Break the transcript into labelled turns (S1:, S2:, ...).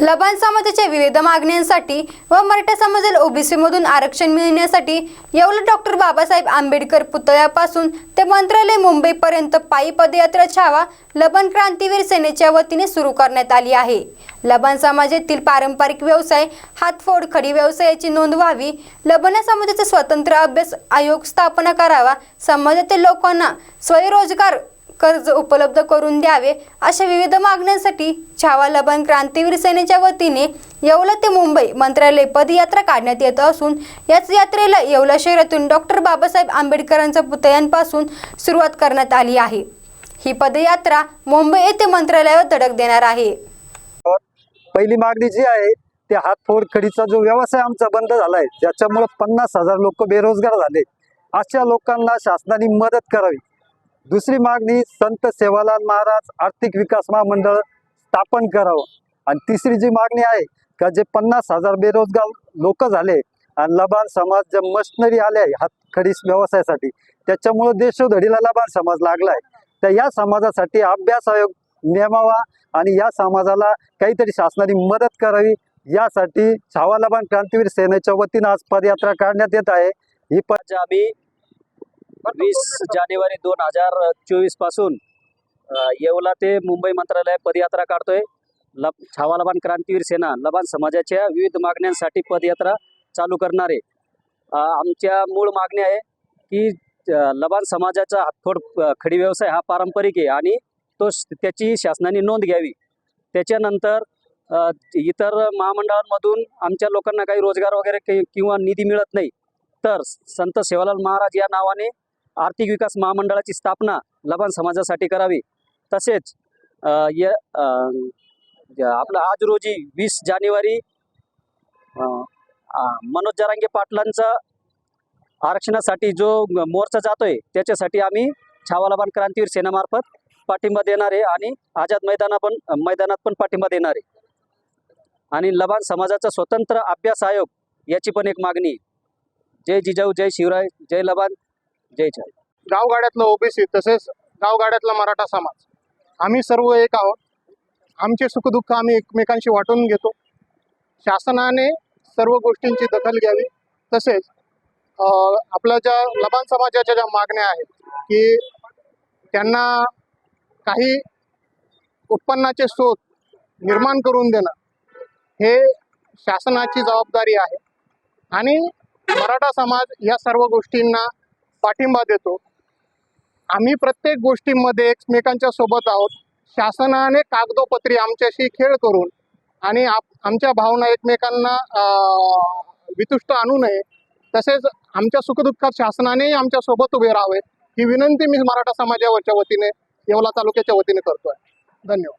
S1: लबान समाजाच्या विविध मागण्यांसाठी व मराठा समाजाला ओबीसीमधून आरक्षण मिळण्यासाठी येवला डॉक्टर बाबासाहेब आंबेडकर पुतळ्यापासून ते मंत्रालय मुंबईपर्यंत पायी पदयात्रा छावा लबान क्रांतीवीर सेनेच्या वतीने सुरू करण्यात आली आहे. लबान समाजातील पारंपरिक व्यवसाय हातफोड खडी व्यवसायाची नोंद व्हावी लबान समाजाचा स्वतंत्र अभ्यास आयोग स्थापना करावा समाजातील लोकांना स्वयंरोजगार कर्ज उपलब्ध करून द्यावे अशा विविध मागण्यांसाठी छावा लबन क्रांतीवीर सेनेच्या वतीने येवला ते मुंबई मंत्रालय पदयात्रा काढण्यात येत असून याच यात्रेला येवला शहरातून डॉक्टर बाबासाहेब आंबेडकरांच्या पुतळ्यांपासून सुरुवात करण्यात आली आहे. ही पदयात्रा मुंबई येथे मंत्रालयावर धडक देणार आहे.
S2: पहिली मागणी जी आहे ते हातफोड खडीचा जो व्यवसाय आमचा बंद झालाय ज्याच्यामुळे पन्नास हजार लोक बेरोजगार झाले. अशा लोकांना शासनाने मदत करावी. दुसरी मागणी संत सेवालाल महाराज आर्थिक विकास महामंडळ स्थापन करावं. आणि तिसरी जी मागणी आहे का जे पन्नास हजार बेरोजगार लोक झाले आणि लबान समाज ज्या मशनरी आले आहे हातखडीस व्यवसायासाठी त्याच्यामुळं देशोधडीला लबान समाज लागलाय. तर या समाजासाठी अभ्यास आयोग नेमावा आणि या समाजाला काहीतरी शासनाने मदत करावी. यासाठी छावा लबान क्रांतीवीर सेनेच्या वतीनं आज पदयात्रा काढण्यात येत आहे. ही
S3: पण आम्ही वीस जानेवारी दोन हजार चोवीसपासून येवला ते मुंबई मंत्रालय पदयात्रा काढतोय. लब छावा लबान क्रांतीवीर सेना लबान समाजाच्या विविध मागण्यांसाठी पदयात्रा चालू करणारे. आमच्या मूळ मागणी आहे की लबान समाजाचा हातफोड खडी व्यवसाय हा पारंपरिक आहे आणि तो त्याची शासनाने नोंद घ्यावी. त्याच्यानंतर इतर महामंडळांमधून आमच्या लोकांना काही रोजगार वगैरे किंवा निधी मिळत नाही. तर संत सेवालाल महाराज या नावाने आर्थिक विकास महामंडळाची स्थापना लबान समाजासाठी करावी. तसेच या आपलं आज रोजी वीस जानेवारी मनोज जरांगे पाटलांचा आरक्षणासाठी जो मोर्चा जातोय त्याच्यासाठी आम्ही छावा लबान क्रांतीवीर सेनेमार्फत पाठिंबा देणार आहे आणि आझाद मैदाना पण मैदानात पण पाठिंबा देणार आहे. आणि लबान समाजाचा स्वतंत्र अभ्यास आयोग याची पण एक मागणी जय जिजाऊ जय शिवराय जय लबान. जय जय.
S4: गावगाड्यातलं ओबीसी तसेच गावगाड्यातला मराठा समाज. आम्ही सर्व एक आहोत. आमचे सुखदुःख आम्ही एकमेकांशी वाटून घेतो. शासनाने सर्व गोष्टींची दखल घ्यावी. तसेच आपल्या ज्या लबान समाजाच्या ज्या मागण्या आहेत की त्यांना काही उत्पन्नाचे स्रोत निर्माण करून देणं हे शासनाची जबाबदारी आहे. आणि मराठा समाज या सर्व गोष्टींना पाठिंबा देतो. आम्ही प्रत्येक गोष्टीमध्ये एकमेकांच्या सोबत आहोत. शासनाने कागदोपत्री आमच्याशी खेळ करून आणि आप आमच्या भावना एकमेकांना वितुष्ट आणू नये. तसेच आमच्या सुखदुःखात शासनानेही आमच्यासोबत उभे राहावे ही विनंती मी मराठा समाजावरच्या वतीने येवला तालुक्याच्या वतीने करतोय. धन्यवाद.